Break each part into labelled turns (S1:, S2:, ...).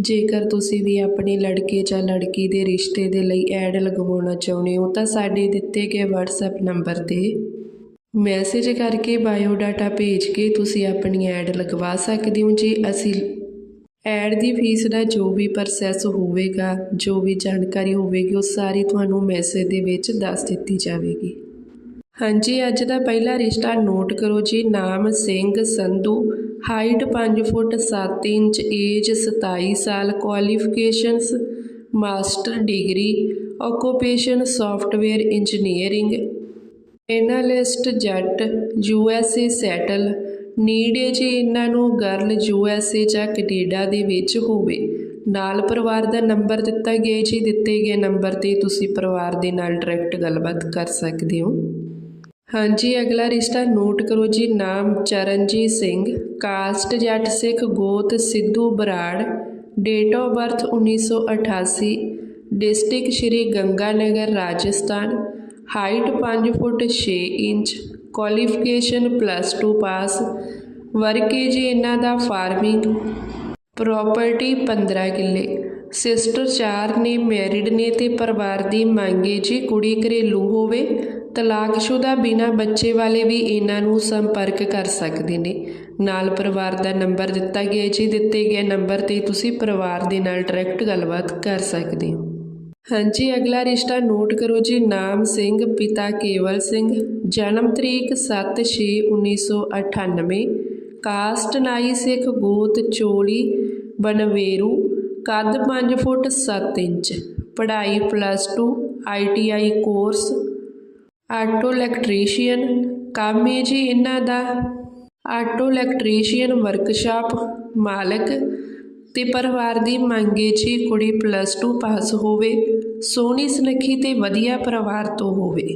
S1: ਜੇਕਰ ਤੁਸੀਂ ਵੀ ਆਪਣੇ ਲੜਕੇ ਜਾਂ ਲੜਕੀ ਦੇ ਰਿਸ਼ਤੇ ਦੇ ਲਈ ਐਡ ਲਗਵਾਉਣਾ ਚਾਹੁੰਦੇ ਹੋ, ਤਾਂ ਸਾਡੇ ਦਿੱਤੇ ਗਏ WhatsApp ਨੰਬਰ ਤੇ ਮੈਸੇਜ ਕਰਕੇ ਬਾਇਓਡਾਟਾ ਭੇਜ ਕੇ ਤੁਸੀਂ ਆਪਣੀ ਐਡ ਲਗਵਾ ਸਕਦੇ ਹੋ। ਜੀ ਅਸੀਂ ਐਡ ਦੀ ਫੀਸ ਦਾ ਜੋ ਵੀ ਪ੍ਰੋਸੈਸ ਹੋਵੇਗਾ, ਜੋ ਵੀ ਜਾਣਕਾਰੀ ਹੋਵੇਗੀ, ਉਹ ਸਾਰੀ ਤੁਹਾਨੂੰ ਮੈਸੇਜ ਦੇ ਵਿੱਚ ਦੱਸ ਦਿੱਤੀ ਜਾਵੇਗੀ। ਹਾਂਜੀ, ਅੱਜ ਦਾ ਪਹਿਲਾ ਰਿਸ਼ਤਾ ਨੋਟ ਕਰੋ ਜੀ। ਨਾਮ Singh Sandhu. Height 5 foot 7 inch, age 27 ਸਾਲ qualifications master degree occupation software engineering analyst Jatt U S A settle need ਹੈ ਜੀ ਇਹਨਾਂ ਨੂੰ ਗਰਲ ਯੂ ਐਸ ਏ ਜਾਂ ਕੈਨੇਡਾ ਦੇ ਵਿੱਚ ਹੋਵੇ। ਨਾਲ ਪਰਿਵਾਰ ਦਾ ਨੰਬਰ ਦਿੱਤਾ ਗਿਆ ਜੀ, ਦਿੱਤੇ ਗਏ ਨੰਬਰ ਤੇ ਤੁਸੀਂ ਪਰਿਵਾਰ ਦੇ ਨਾਲ ਡਾਇਰੈਕਟ ਗੱਲਬਾਤ ਕਰ ਸਕਦੇ ਹੋ। ਹਾਂਜੀ, ਅਗਲਾ ਰਿਸ਼ਤਾ ਨੋਟ ਕਰੋ ਜੀ, ਨਾਮ ਚਰਨਜੀਤ ਸਿੰਘ, ਕਾਸਟ ਜੱਟ ਸਿੱਖ ਗੋਤ Sidhu Brar date of birth 1988 district Shri Ganganagar, Rajasthan height 5 foot 6 inch qualification plus 2 pass work ਏ ਜੀ ਇਹਨਾਂ ਦਾ ਫਾਰਮਿੰਗ ਪ੍ਰਾਪਰਟੀ 15 ਕਿੱਲੇ ਸਿਸਟਰ ਚਾਰ ਨੇ ਮੈਰਿਡ ਨੇ ਤੇ ਪਰਿਵਾਰ ਦੀ ਮੰਗ ਮੰਗੇ ਜੀ ਕੁੜੀ ਘਰੇਲੂ ਹੋਵੇ ਤਲਾਕਸ਼ੁਦਾ ਬਿਨਾ ਬੱਚੇ ਵਾਲੇ ਵੀ ਇਹਨਾਂ ਨੂੰ ਸੰਪਰਕ ਕਰ ਸਕਦੇ ਨੇ। ਨਾਲ ਪਰਿਵਾਰ ਦਾ ਨੰਬਰ ਦਿੱਤਾ ਗਿਆ ਜੀ। ਦਿੱਤੇ ਗਏ ਨੰਬਰ ਤੇ ਤੁਸੀਂ ਪਰਿਵਾਰ ਦੇ ਨਾਲ ਡਾਇਰੈਕਟ ਗੱਲਬਾਤ ਕਰ ਸਕਦੇ ਹੋ। ਹਾਂਜੀ, ਅਗਲਾ ਰਿਸ਼ਤਾ ਨੋਟ ਕਰੋ ਜੀ। ਨਾਮ ਸਿੰਘ, ਪਿਤਾ ਕੇਵਲ ਸਿੰਘ। ਜਨਮ ਤਰੀਕ 7/6/1998 ਕਾਸਟ ਨਾਈ ਸਿੱਖ ਗੋਤ ਚੋਲੀ ਬਨਵੇਰੂ। ਕੱਦ 5 ਫੁੱਟ 7 ਇੰਚ। ਪੜ੍ਹਾਈ plus 2 ITI course. Auto electrician ਕੰਮ ਹੈ ਜੀ ਇਹਨਾਂ ਦਾ। ਆਟੋ ਇਲੈਕਟ੍ਰੀਸ਼ੀਅਨ ਵਰਕਸ਼ਾਪ ਮਾਲਕ ਤੇ ਪਰਿਵਾਰ ਦੀ ਮੰਗੇ ਜੀ ਕੁੜੀ ਪਲੱਸ 2 ਪਾਸ ਹੋਵੇ, ਸੋਹਣੀ ਸੁਨੱਖੀ ਤੇ ਵਧੀਆ ਪਰਿਵਾਰ ਤੋਂ ਹੋਵੇ।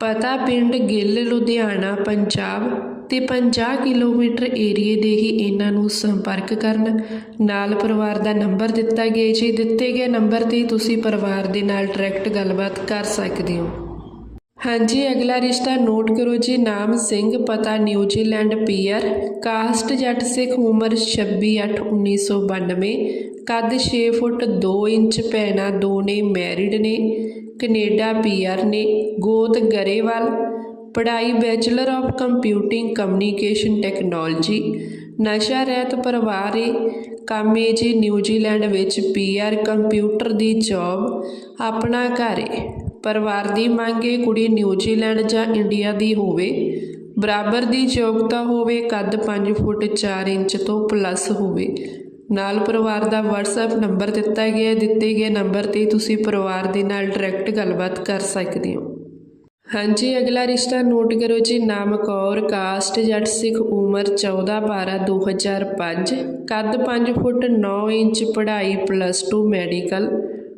S1: ਪਤਾ ਪਿੰਡ ਗਿੱਲ, ਲੁਧਿਆਣਾ, ਪੰਜਾਬ ਤੇ 50 ਕਿਲੋਮੀਟਰ ਏਰੀਏ ਦੇ ਹੀ ਇਹਨਾਂ ਨੂੰ ਸੰਪਰਕ ਕਰਨ। ਨਾਲ ਪਰਿਵਾਰ ਦਾ ਨੰਬਰ ਦਿੱਤਾ ਗਿਆ ਜੀ, ਦਿੱਤੇ ਗਏ ਨੰਬਰ ਤੇ ਤੁਸੀਂ ਪਰਿਵਾਰ ਦੇ ਨਾਲ ਡਾਇਰੈਕਟ ਗੱਲਬਾਤ ਕਰ ਸਕਦੇ ਹੋ। ਹਾਂਜੀ, ਅਗਲਾ ਰਿਸ਼ਤਾ ਨੋਟ ਕਰੋ ਜੀ, ਨਾਮ ਸਿੰਘ, ਪਤਾ ਨਿਊਜ਼ੀਲੈਂਡ, ਪੀਅਰ। ਕਾਸਟ ਜੱਟ ਸਿੱਖ ਉਮਰ 26/8/1992 ਕੱਦ 6 ਫੁੱਟ 2 ਇੰਚ ਪੈਣਾ ਦੋਨੇ ਮੈਰਿਡ ਨੇ। ਕੈਨੇਡਾ ਪੀਅਰ ਨੇ। ਗੋਤ ਗਰੇਵਾਲ। ਪੜ੍ਹਾਈ bachelor of computing communication technology. ਨਸ਼ਾ ਰਹਿਤ ਪਰਿਵਾਰ ਏ। ਕੰਮ ਏ ਜੀ ਨਿਊਜ਼ੀਲੈਂਡ ਵਿੱਚ ਪੀਆਰ ਕੰਪਿਊਟਰ ਦੀ ਜੌਬ। ਆਪਣਾ ਘਰ ਏ। ਪਰਿਵਾਰ ਦੀ ਮੰਗ ਏ ਕੁੜੀ ਨਿਊਜ਼ੀਲੈਂਡ ਜਾਂ ਇੰਡੀਆ ਦੀ ਹੋਵੇ, ਬਰਾਬਰ ਦੀ ਯੋਗਤਾ ਹੋਵੇ, ਕੱਦ 5 ਫੁੱਟ 4 ਇੰਚ ਤੋਂ ਪਲੱਸ ਹੋਵੇ ਨਾਲ ਪਰਿਵਾਰ ਦਾ WhatsApp ਨੰਬਰ ਦਿੱਤਾ ਗਿਆ ਹੈ। ਦਿੱਤੇ ਗਏ ਨੰਬਰ ਤੇ ਤੁਸੀਂ ਪਰਿਵਾਰ ਦੇ ਨਾਲ ਡਾਇਰੈਕਟ ਗੱਲਬਾਤ ਕਰ ਸਕਦੇ ਹੋ ਹਾਂਜੀ, ਅਗਲਾ ਰਿਸ਼ਤਾ ਨੋਟ ਕਰੋ ਜੀ, ਨਾਮ ਕੌਰ ਕਾਸਟ ਜੱਟ, ਸਿੱਖ, ਉਮਰ 14 12 2005 ਕੱਦ 5 ਫੁੱਟ 9 ਇੰਚ, ਪੜ੍ਹਾਈ ਪਲੱਸ 2 ਮੈਡੀਕਲ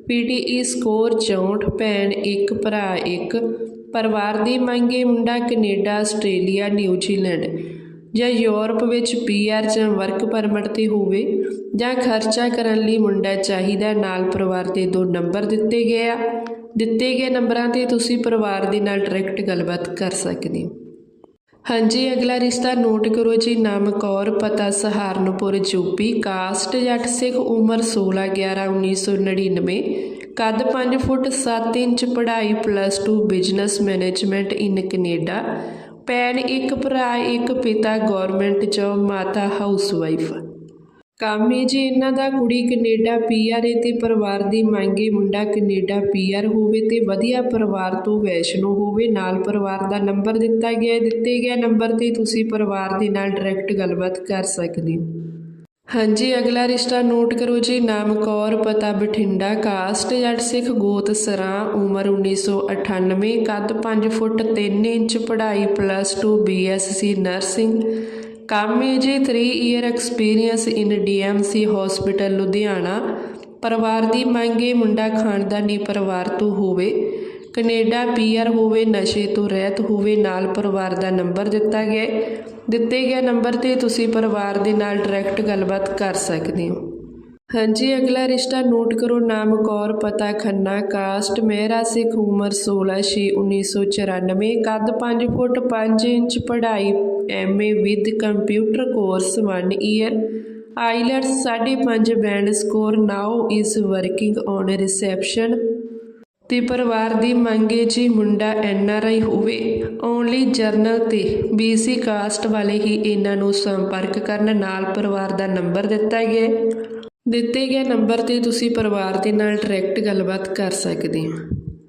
S1: ਪੀਟੀਈ ਸਕੋਰ 64 ਭੈਣ ਇੱਕ, ਭਰਾ ਇੱਕ, ਪਰਿਵਾਰ ਦੀ ਮੰਗੇ ਮੁੰਡਾ ਕੈਨੇਡਾ, ਆਸਟ੍ਰੇਲੀਆ, ਨਿਊਜ਼ੀਲੈਂਡ ਜਾਂ ਯੂਰਪ ਵਿੱਚ ਪੀਆਰ ਜਾਂ ਵਰਕ ਪਰਮਿਟ ਤੇ ਹੋਵੇ ਜਾਂ ਖਰਚਾ ਕਰਨ ਲਈ ਮੁੰਡਾ ਚਾਹੀਦਾ, ਨਾਲ ਪਰਿਵਾਰ ਦੇ ਦੋ ਨੰਬਰ ਦਿੱਤੇ ਗਏ ਆ। ਦਿੱਤੇ ਗਏ ਨੰਬਰਾਂ ਤੇ ਤੁਸੀਂ ਪਰਿਵਾਰ ਦੇ ਨਾਲ ਡਾਇਰੈਕਟ ਗੱਲਬਾਤ ਕਰ ਸਕਦੇ ਹੋ। ਹਾਂਜੀ, ਅਗਲਾ ਰਿਸ਼ਤਾ ਨੋਟ ਕਰੋ ਜੀ। ਨਾਮ ਕੌਰ, ਪਤਾ ਸਹਾਰਨਪੁਰ ਯੂਪੀ ਕਾਸਟ ਜੱਟ ਸਿੱਖ ਉਮਰ 16 11 1999 ਕੱਦ 5 ਫੁੱਟ 7 ਇੰਚ, ਪੜ੍ਹਾਈ plus 2 business management in Canada ਭੈਣ ਇੱਕ, ਭਰਾ ਇੱਕ, ਪਿਤਾ ਗਵਰਨਮੈਂਟ ਜੌਬ ਮਾਤਾ ਹਾਊਸਵਾਈਫ ਕੰਮ ਹੈ ਜੀ, ਇਹਨਾਂ ਦਾ ਕੁੜੀ ਕੈਨੇਡਾ ਪੀਆਰ ਏ ਤੇ ਪਰਿਵਾਰ ਦੀ ਮੰਗੇ ਮੁੰਡਾ ਕੈਨੇਡਾ ਪੀਆਰ ਹੋਵੇ ਤੇ ਵਧੀਆ ਪਰਿਵਾਰ ਤੋਂ ਵੈਸ਼ਨੋ ਹੋਵੇ, ਨਾਲ ਪਰਿਵਾਰ ਦਾ ਨੰਬਰ ਦਿੱਤਾ ਗਿਆ ਹੈ। ਦਿੱਤੇ ਗਿਆ ਨੰਬਰ ਤੇ ਤੁਸੀਂ ਪਰਿਵਾਰ ਦੇ ਨਾਲ ਡਾਇਰੈਕਟ ਗੱਲਬਾਤ ਕਰ ਸਕਦੇ ਹੋ ਹਾਂਜੀ, ਅਗਲਾ ਰਿਸ਼ਤਾ ਨੋਟ ਕਰੋ ਜੀ, ਨਾਮ ਕੌਰ, ਪਤਾ ਬਠਿੰਡਾ, ਕਾਸਟ, ਜੱਟ ਸਿੱਖ, ਗੋਤ, ਸਰਾਂ, ਉਮਰ 1998 ਕੱਦ 5 ਫੁੱਟ 3 ਇੰਚ, ਪੜ੍ਹਾਈ ਪਲੱਸ 2 ਬੀਐਸਸੀ ਨਰਸਿੰਗ ਕੰਮ ਹੈ ਜੀ 3 year experience in DMC hospital Ludhiana. ਪਰਿਵਾਰ ਦੀ ਮੰਗੇ ਮੁੰਡਾ ਖਾਨਦਾਨੀ ਪਰਿਵਾਰ ਤੋਂ ਹੋਵੇ। ਕੈਨੇਡਾ ਪੀਆਰ ਹੋਵੇ, ਨਸ਼ੇ ਤੋਂ ਰਹਿਤ ਹੋਵੇ, ਨਾਲ ਪਰਿਵਾਰ ਦਾ ਨੰਬਰ ਦਿੱਤਾ ਗਿਆ ਦਿੱਤੇ ਗਏ ਨੰਬਰ ਤੇ ਤੁਸੀਂ ਪਰਿਵਾਰ ਦੇ ਨਾਲ ਡਾਇਰੈਕਟ ਗੱਲਬਾਤ ਕਰ ਸਕਦੇ ਹੋ। ਹਾਂਜੀ, ਅਗਲਾ ਰਿਸ਼ਤਾ ਨੋਟ ਕਰੋ, ਨਾਮ ਕੌਰ, ਪਤਾ ਖੰਨਾ, ਕਾਸਟ, ਮਹਿਰਾ ਸਿੱਖ, ਉਮਰ 16 ਛੇ 1994 ਕੱਦ 5 ਫੁੱਟ 5 ਇੰਚ, ਪੜ੍ਹਾਈ MA with computer course 1 year. IELTS 5.5 band score, now is working on reception. ਤੇ ਪਰਿਵਾਰ ਦੀ ਮੰਗੇ ਜੀ ਮੁੰਡਾ ਐੱਨ ਆਰ ਆਈ ਹੋਵੇ। ਓਨਲੀ ਜਰਨਲ ਤੇ ਬੀਸੀ ਕਾਸਟ ਵਾਲੇ ਹੀ ਇਹਨਾਂ ਨੂੰ ਸੰਪਰਕ ਕਰਨ ਨਾਲ ਪਰਿਵਾਰ ਦਾ ਨੰਬਰ ਦਿੱਤਾ ਗਿਆ। ਦਿੱਤੇ ਗਏ ਨੰਬਰ ਤੇ ਤੁਸੀਂ ਪਰਿਵਾਰ ਦੇ ਨਾਲ ਡਾਇਰੈਕਟ ਗੱਲਬਾਤ ਕਰ ਸਕਦੇ ਹੋ।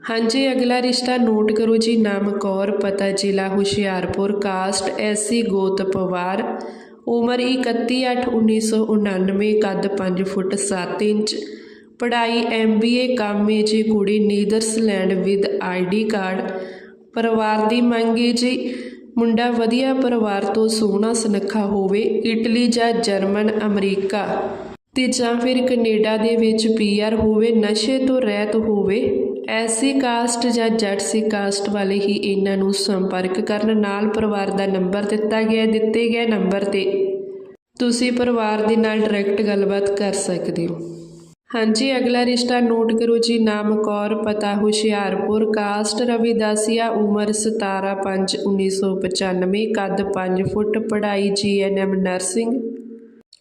S1: ਹਾਂਜੀ, ਅਗਲਾ ਰਿਸ਼ਤਾ ਨੋਟ ਕਰੋ ਜੀ। ਨਾਮ ਕੌਰ, ਪਤਾ ਜ਼ਿਲ੍ਹਾ ਹੁਸ਼ਿਆਰਪੁਰ, ਕਾਸਟ ਐਸਸੀ ਗੋਤ ਪਵਾਰ, ਉਮਰ 31/8/1999 ਕੱਦ 5 ਫੁੱਟ 7 ਇੰਚ, ਪੜ੍ਹਾਈ ਐਮਬੀਏ ਕਾਮੇ ਜੀ ਕੁੜੀ, ਨੀਦਰਸਲੈਂਡ ਵਿਦ ਆਈਡੀ ਕਾਰਡ। ਪਰਿਵਾਰ ਦੀ ਮੰਗ ਮੰਗੇ ਜੀ, ਮੁੰਡਾ ਵਧੀਆ ਪਰਿਵਾਰ ਤੋਂ ਸੋਹਣਾ ਸੁਨੱਖਾ ਹੋਵੇ, ਇਟਲੀ ਜਾਂ ਜਰਮਨ, ਅਮਰੀਕਾ। ਤੇ ਜਾਂ ਫਿਰ ਕੈਨੇਡਾ ਦੇ ਵਿੱਚ ਪੀਆਰ ਹੋਵੇ, ਨਸ਼ੇ ਤੋਂ ਰਹਿਤ ਹੋਵੇ, ਐਸੀ ਕਾਸਟ ਜਾਂ ਜੈਟਸੀ ਕਾਸਟ ਵਾਲੇ ਹੀ ਇਹਨਾਂ ਨੂੰ ਸੰਪਰਕ ਕਰਨ। ਨਾਲ ਪਰਿਵਾਰ ਦਾ ਨੰਬਰ ਦਿੱਤਾ ਗਿਆ ਦਿੱਤੇ ਗਏ ਨੰਬਰ ਤੇ ਤੁਸੀਂ ਪਰਿਵਾਰ ਦੇ ਨਾਲ ਡਾਇਰੈਕਟ ਗੱਲਬਾਤ ਕਰ ਸਕਦੇ ਹੋ। ਹਾਂਜੀ, ਅਗਲਾ ਰਿਸ਼ਤਾ ਨੋਟ ਕਰੋ ਜੀ। ਨਾਮ ਕੌਰ, ਪਤਾ ਹੁਸ਼ਿਆਰਪੁਰ, ਕਾਸਟ ਰਵਿਦਾਸੀਆ ਉਮਰ 17 5 1995 ਕੱਦ 5 ਫੁੱਟ, ਪੜ੍ਹਾਈ ਜੀਐਨਐਮ ਨਰਸਿੰਗ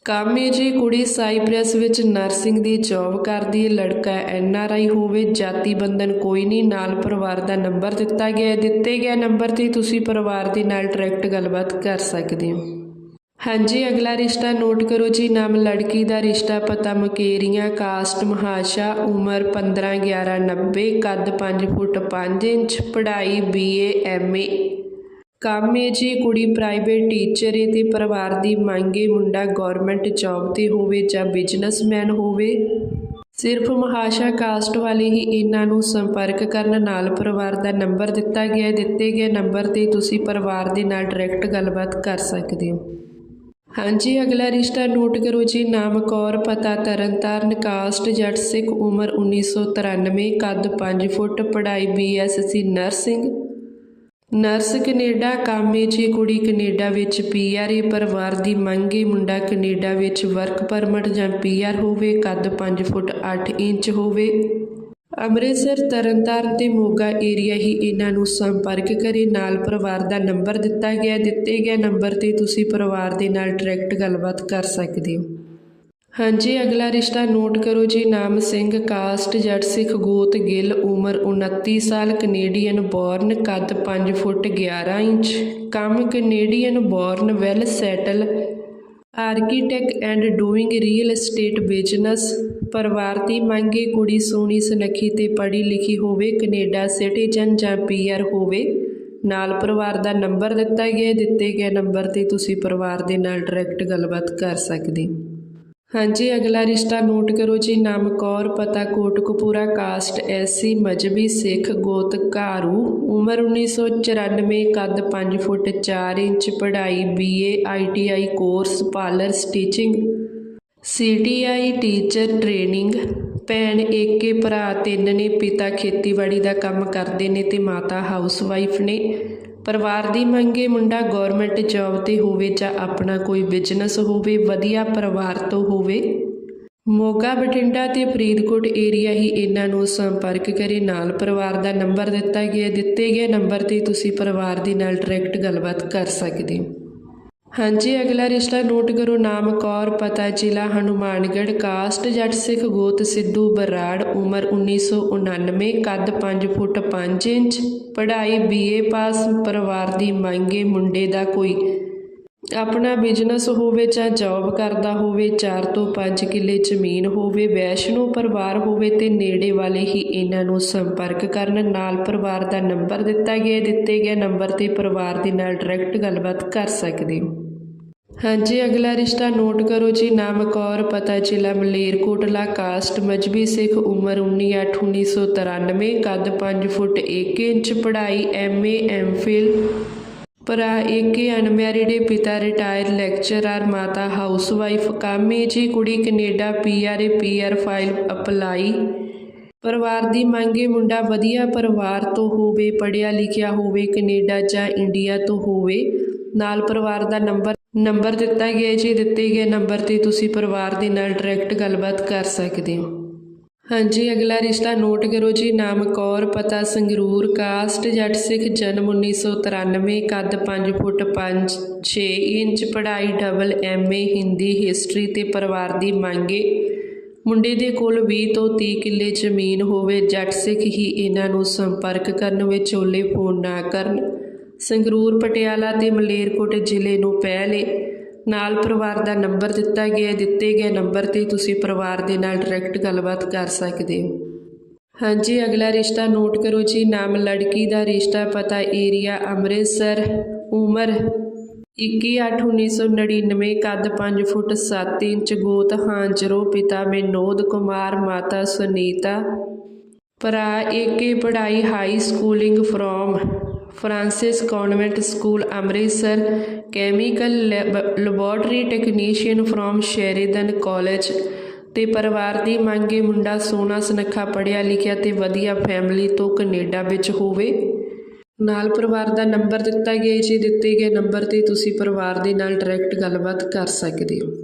S1: ਕਾਮੇ ਜੀ ਕੁੜੀ ਸਾਈਪ੍ਰੈਸ ਵਿੱਚ ਨਰਸਿੰਗ ਦੀ ਜੌਬ ਕਰਦੀ ਹੈ। ਲੜਕਾ ਆਈ ਹੋਵੇ, ਜਾਤੀ ਬੰਧਨ ਕੋਈ ਨਹੀਂ, ਨਾਲ ਪਰਿਵਾਰ ਦਾ ਨੰਬਰ ਦਿੱਤਾ ਗਿਆ ਹੈ। ਦਿੱਤੇ ਗਏ ਨੰਬਰ ਤੇ ਤੁਸੀਂ ਪਰਿਵਾਰ ਦੇ ਨਾਲ ਡਾਇਰੈਕਟ ਗੱਲਬਾਤ ਕਰ ਸਕਦੇ ਹੋ। ਹਾਂਜੀ, ਅਗਲਾ ਰਿਸ਼ਤਾ ਨੋਟ ਕਰੋ ਜੀ। ਨਾਮ ਲੜਕੀ ਦਾ ਰਿਸ਼ਤਾ ਪਤਾ। ਮਕੇਰੀਆਂ, ਕਾਸਟ, ਮਹਾਸ਼ਾ, ਉਮਰ 15 11 90 ਕੱਦ 5 ਫੁੱਟ 5 ਇੰਚ, ਪੜ੍ਹਾਈ ਬੀਏ ਐਮਏ ਕੰਮ ਹੈ ਜੀ ਕੁੜੀ ਪ੍ਰਾਈਵੇਟ ਟੀਚਰ ਹੈ ਤੇ ਪਰਿਵਾਰ ਦੀ ਮੰਗ ਮੰਗੇ ਮੁੰਡਾ ਗਵਰਨਮੈਂਟ ਜੌਬ ਤੇ ਹੋਵੇ ਜਾਂ ਬਿਜ਼ਨਸਮੈਨ ਹੋਵੇ। ਸਿਰਫ ਮਹਾਸ਼ਾ ਕਾਸਟ ਵਾਲੇ ਹੀ ਇਹਨਾਂ ਨੂੰ ਸੰਪਰਕ ਕਰਨ ਨਾਲ ਪਰਿਵਾਰ ਦਾ ਨੰਬਰ ਦਿੱਤਾ ਗਿਆ ਹੈ ਦਿੱਤੇ ਗਏ ਨੰਬਰ ਤੇ ਤੁਸੀਂ ਪਰਿਵਾਰ ਦੇ ਨਾਲ ਡਾਇਰੈਕਟ ਗੱਲਬਾਤ ਕਰ ਸਕਦੇ ਹੋ। ਹਾਂਜੀ, ਅਗਲਾ ਰਿਸ਼ਤਾ ਨੋਟ ਕਰੋ ਜੀ। ਨਾਮ ਕੌਰ, ਪਤਾ ਤਰਨਤਾਰਨ, ਕਾਸਟ, ਜੱਟ ਸਿੱਖ, ਉਮਰ 1993 ਕੱਦ 5 ਫੁੱਟ, ਪੜ੍ਹਾਈ ਬੀਐਸਸੀ ਨਰਸਿੰਗ ਨਰਸ ਕੈਨੇਡਾ, ਕਾਮੇ ਜੀ ਕੁੜੀ ਕੈਨੇਡਾ ਵਿੱਚ ਪੀਆਰ ਏ ਪਰਿਵਾਰ ਦੀ ਮੰਗੇ ਮੁੰਡਾ ਕੈਨੇਡਾ ਵਿੱਚ ਵਰਕ ਪਰਮਿਟ ਜਾਂ ਪੀਆਰ ਹੋਵੇ, ਕੱਦ 5 ਫੁੱਟ 8 ਇੰਚ ਹੋਵੇ। ਅੰਮ੍ਰਿਤਸਰ, ਤਰਨਤਾਰਨ ਤੇ ਮੋਗਾ ਏਰੀਆ ਹੀ ਇਹਨਾਂ ਨੂੰ ਸੰਪਰਕ ਕਰੇ। ਨਾਲ ਪਰਿਵਾਰ ਦਾ ਨੰਬਰ ਦਿੱਤਾ ਗਿਆ, ਦਿੱਤੇ ਗਏ ਨੰਬਰ ਤੇ ਤੁਸੀਂ ਪਰਿਵਾਰ ਦੇ ਨਾਲ ਡਾਇਰੈਕਟ ਗੱਲਬਾਤ ਕਰ ਸਕਦੇ ਹੋ। ਹਾਂਜੀ, ਅਗਲਾ ਰਿਸ਼ਤਾ ਨੋਟ ਕਰੋ ਜੀ। ਨਾਮ ਸਿੰਘ, ਕਾਸਟ, ਜੱਟ ਸਿੱਖ, ਗੋਤ, ਗਿੱਲ, ਉਮਰ 29 ਸਾਲ, ਕੈਨੇਡੀਅਨ, ਬੋਰਨ, ਕੱਦ 5 ਫੁੱਟ 11 ਇੰਚ। ਕੰਮ Canadian, born, well settle, architect and doing real estate business. ਪਰਿਵਾਰ ਦੀ ਮੰਗੇ ਕੁੜੀ ਸੋਹਣੀ, ਸੁਨੱਖੀ ਤੇ ਪੜ੍ਹੀ ਲਿਖੀ ਹੋਵੇ, ਕੈਨੇਡਾ ਸਿਟੀਜ਼ਨ ਜਾਂ ਪੀਆਰ ਹੋਵੇ। ਨਾਲ ਪਰਿਵਾਰ ਦਾ ਨੰਬਰ ਦਿੱਤਾ ਗਿਆ ਦਿੱਤੇ ਗਏ ਨੰਬਰ ਤੇ ਤੁਸੀਂ ਪਰਿਵਾਰ ਦੇ ਨਾਲ ਡਾਇਰੈਕਟ ਗੱਲਬਾਤ ਕਰ ਸਕਦੇ ਹਾਂਜੀ, ਅਗਲਾ ਰਿਸ਼ਤਾ ਨੋਟ ਕਰੋ ਜੀ। ਨਾਮ ਕੌਰ ਪਤਾ ਕੋਟਕਪੂਰਾ ਕਾਸਟ, ਐਸੀ ਮਜਬੀ, ਸਿੱਖ, ਗੋਤ, ਘਾਰੂ। ਉਮਰ 1994 ਕੱਦ 5 ਫੁੱਟ 4 ਇੰਚ, ਪੜ੍ਹਾਈ BA ITI course, parlour, stitching CTI teacher, training. ਭੈਣ, ਏਕੇ ਭਰਾ, ਤਿੰਨ ਨੇ ਪਿਤਾ ਖੇਤੀਬਾੜੀ ਦਾ ਕੰਮ ਕਰਦੇ ਨੇ ਤੇ ਮਾਤਾ ਹਾਊਸਵਾਈਫ ਨੇ। ਪਰਿਵਾਰ ਦੀ ਮੰਗੇ ਮੁੰਡਾ ਗਵਰਨਮੈਂਟ ਜੌਬ ਤੇ ਹੋਵੇ ਜਾਂ ਆਪਣਾ ਕੋਈ ਬਿਜ਼ਨਸ ਹੋਵੇ, ਵਧੀਆ ਪਰਿਵਾਰ ਤੋਂ ਹੋਵੇ। ਮੋਗਾ, ਬਠਿੰਡਾ ਤੇ ਫਰੀਦਕੋਟ ਏਰੀਆ ਹੀ ਇਹਨਾਂ ਨੂੰ ਸੰਪਰਕ ਕਰੇ। ਨਾਲ ਪਰਿਵਾਰ ਦਾ ਨੰਬਰ ਦਿੱਤਾ ਗਿਆ, ਦਿੱਤੇ ਗਏ ਨੰਬਰ ਤੇ ਤੁਸੀਂ ਪਰਿਵਾਰ ਦੇ ਨਾਲ ਡਾਇਰੈਕਟ ਗੱਲਬਾਤ ਕਰ ਸਕਦੇ ਹੋ। ਹਾਂਜੀ, ਅਗਲਾ ਰਿਸ਼ਤਾ ਨੋਟ ਕਰੋ, ਨਾਮ ਕੌਰ, ਪਤਾ ਜ਼ਿਲ੍ਹਾ ਹਨੂਮਾਨਗੜ੍ਹ, ਕਾਸਟ ਜੱਟ ਸਿੱਖ ਗੋਤ ਸਿੱਧੂ ਬਰਾੜ, ਉਮਰ 1999 ਕੱਦ 5 ਫੁੱਟ 5 ਇੰਚ, ਪੜ੍ਹਾਈ ਬੀਏ ਪਾਸ, ਪਰਿਵਾਰ ਦੀ ਮੰਗੇ ਮੁੰਡੇ ਦਾ ਕੋਈ ਆਪਣਾ ਬਿਜ਼ਨਸ ਹੋਵੇ ਜਾਂ ਜੌਬ ਕਰਦਾ ਹੋਵੇ 4 ਤੋਂ 5 ਕਿੱਲੇ ਜ਼ਮੀਨ ਹੋਵੇ, ਵੈਸ਼ਨੂ ਪਰਿਵਾਰ ਹੋਵੇ ਤੇ ਨੇੜੇ ਵਾਲੇ ਹੀ ਇਹਨਾਂ ਨੂੰ ਸੰਪਰਕ ਕਰਨ, ਨਾਲ ਪਰਿਵਾਰ ਦਾ ਨੰਬਰ ਦਿੱਤਾ ਗਿਆ, ਦਿੱਤੇ ਗਏ ਨੰਬਰ ਤੇ ਪਰਿਵਾਰ ਦੇ ਨਾਲ ਡਾਇਰੈਕਟ ਗੱਲਬਾਤ ਕਰ ਸਕਦੇ ਹੋ। ਹਾਂਜੀ, ਅਗਲਾ ਰਿਸ਼ਤਾ ਨੋਟ ਕਰੋ ਜੀ। ਨਾਮ ਕੌਰ, ਪਤਾ ਜ਼ਿਲ੍ਹਾ ਮਲੇਰਕੋਟਲਾ ਕਾਸਟ, ਮਜਬੀ ਸਿੱਖ, ਉਮਰ 19/8/1993 ਕੱਦ 5 ਫੁੱਟ 1 ਇੰਚ, ਪੜ੍ਹਾਈ ਐਮਏ ਐਮਫਿਲ ਭਰਾ ਏਕੇ ਅਨਮੈਰਿਡ ਪਿਤਾ ਰਿਟਾਇਰ ਲੈਕਚਰਰ, ਮਾਤਾ ਹਾਊਸਵਾਈਫ, ਕਾਮੇ ਜੀ, ਕੁੜੀ ਕੈਨੇਡਾ ਪੀਆਰ ਏ ਪੀਆਰ ਫਾਈਲ ਅਪਲਾਈ। ਪਰਿਵਾਰ ਦੀ ਮੰਗੇ ਮੁੰਡਾ ਵਧੀਆ ਪਰਿਵਾਰ ਤੋਂ ਹੋਵੇ, ਪੜ੍ਹਿਆ ਲਿਖਿਆ ਹੋਵੇ, ਕੈਨੇਡਾ ਜਾਂ ਇੰਡੀਆ ਤੋਂ ਹੋਵੇ। ਨਾਲ ਪਰਿਵਾਰ ਦਾ ਨੰਬਰ ਨੰਬਰ ਦਿੱਤਾ ਗਿਆ ਜੀ, ਦਿੱਤੇ ਗਏ ਨੰਬਰ ਤੇ ਤੁਸੀਂ ਪਰਿਵਾਰ ਦੇ ਨਾਲ ਡਾਇਰੈਕਟ ਗੱਲਬਾਤ ਕਰ ਸਕਦੇ ਹੋ। ਹਾਂਜੀ, ਅਗਲਾ ਰਿਸ਼ਤਾ ਨੋਟ ਕਰੋ ਜੀ, ਨਾਮ ਕੌਰ, ਪਤਾ ਸੰਗਰੂਰ ਕਾਸਟ ਜੱਟ ਸਿੱਖ, ਜਨਮ 1993 ਕੱਦ 5 ਫੁੱਟ 5 6 ਇੰਚ, ਪੜ੍ਹਾਈ ਡਬਲ ਐਮਏ ਹਿੰਦੀ ਹਿਸਟਰੀ ਤੇ ਪਰਿਵਾਰ ਦੀ ਮੰਗੇ ਮੁੰਡੇ ਦੇ ਕੋਲ 20 ਤੋਂ 30 ਕਿੱਲੇ ਜ਼ਮੀਨ ਹੋਵੇ, ਜੱਟ ਸਿੱਖ ਹੀ ਇਹਨਾਂ ਨੂੰ ਸੰਪਰਕ ਕਰਨ ਵਿੱਚ ਓਲੇ ਫੋਨ ਨਾ ਕਰਨ। ਸੰਗਰੂਰ, ਪਟਿਆਲਾ ਤੇ ਮਲੇਰਕੋਟ ਜ਼ਿਲ੍ਹੇ ਨੂੰ ਪਹਿਲੇ ਨਾਲ ਪਰਿਵਾਰ ਦਾ ਨੰਬਰ ਦਿੱਤਾ ਗਿਆ ਦਿੱਤੇ ਗਏ ਨੰਬਰ ਤੇ ਤੁਸੀਂ ਪਰਿਵਾਰ ਦੇ ਨਾਲ ਡਾਇਰੈਕਟ ਗੱਲਬਾਤ ਕਰ ਸਕਦੇ ਹੋ। ਹਾਂਜੀ, ਅਗਲਾ ਰਿਸ਼ਤਾ ਨੋਟ ਕਰੋ ਜੀ। ਨਾਮ ਲੜਕੀ ਦਾ ਰਿਸ਼ਤਾ ਪਤਾ ਏਰੀਆ ਅੰਮ੍ਰਿਤਸਰ, ਉਮਰ 21/8/1999 ਕੱਦ 5 ਫੁੱਟ 7 ਇੰਚ, ਗੋਤ ਹਾਂਜਰੋ, ਪਿਤਾ ਵਿਨੋਦ ਕੁਮਾਰ, ਮਾਤਾ ਸੁਨੀਤਾ, ਭਰਾ ਏਕੇ ਪੜ੍ਹਾਈ, high schooling from Francis convent school Amritsar chemical laboratory technician from Sheridan college ਤੇ ਪਰਿਵਾਰ ਦੀ ਮੰਗੇ ਮੁੰਡਾ ਸੋਨਾ ਸੁਨੱਖਾ ਪੜ੍ਹਿਆ ਲਿਖਿਆ ਤੇ ਵਧੀਆ ਫੈਮਿਲੀ ਤੋਂ ਕੈਨੇਡਾ ਵਿੱਚ ਹੋਵੇ। ਨਾਲ ਪਰਿਵਾਰ ਦਾ ਨੰਬਰ ਦਿੱਤਾ ਗਿਆ ਜੀ ਦਿੱਤੇ ਗਏ ਨੰਬਰ ਤੇ ਤੁਸੀਂ ਪਰਿਵਾਰ ਦੇ ਨਾਲ ਡਾਇਰੈਕਟ ਗੱਲਬਾਤ ਕਰ ਸਕਦੇ ਹੋ।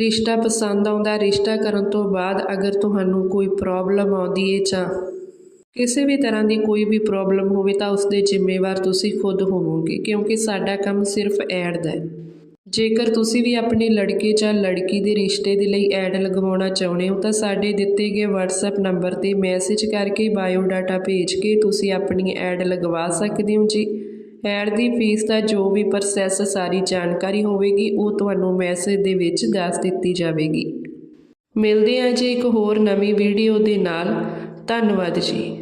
S1: ਰਿਸ਼ਤਾ ਪਸੰਦ ਆਉਂਦਾ, ਰਿਸ਼ਤਾ ਕਰਨ ਤੋਂ ਬਾਅਦ ਅਗਰ ਤੁਹਾਨੂੰ ਕੋਈ ਪ੍ਰੋਬਲਮ ਆਉਂਦੀ ਹੈ ਜਾਂ ਕਿਸੇ ਵੀ ਤਰ੍ਹਾਂ ਦੀ ਕੋਈ ਵੀ ਪ੍ਰੋਬਲਮ ਹੋਵੇ ਤਾਂ ਉਸ ਦੇ ਜ਼ਿੰਮੇਵਾਰ ਤੁਸੀਂ ਖੁਦ ਹੋਵੋਗੇ, ਕਿਉਂਕਿ ਸਾਡਾ ਕੰਮ ਸਿਰਫ ਐਡ ਦਾ ਹੈ। ਜੇਕਰ ਤੁਸੀਂ ਵੀ ਆਪਣੇ ਲੜਕੇ ਜਾਂ ਲੜਕੀ ਦੇ ਰਿਸ਼ਤੇ ਦੇ ਲਈ ਐਡ ਲਗਵਾਉਣਾ ਚਾਹੁੰਦੇ ਹੋ, ਤਾਂ ਸਾਡੇ ਦਿੱਤੇ ਗਏ WhatsApp ਨੰਬਰ ਤੇ ਮੈਸੇਜ ਕਰਕੇ ਬਾਇਓ ਡਾਟਾ ਭੇਜ ਕੇ ਤੁਸੀਂ ਆਪਣੀ ਐਡ ਲਗਵਾ ਸਕਦੇ ਹੋ ਜੀ। ਐਡ ਦੀ ਫੀਸ ਦਾ ਜੋ ਵੀ ਪ੍ਰੋਸੈਸ ਸਾਰੀ ਜਾਣਕਾਰੀ ਹੋਵੇਗੀ, ਉਹ ਤੁਹਾਨੂੰ ਮੈਸੇਜ ਦੇ ਵਿੱਚ ਦੱਸ ਦਿੱਤੀ ਜਾਵੇਗੀ। ਮਿਲਦੇ ਹਾਂ ਜੀ ਇੱਕ ਹੋਰ ਨਵੀਂ ਵੀਡੀਓ ਦੇ ਨਾਲ। ਧੰਨਵਾਦ ਜੀ।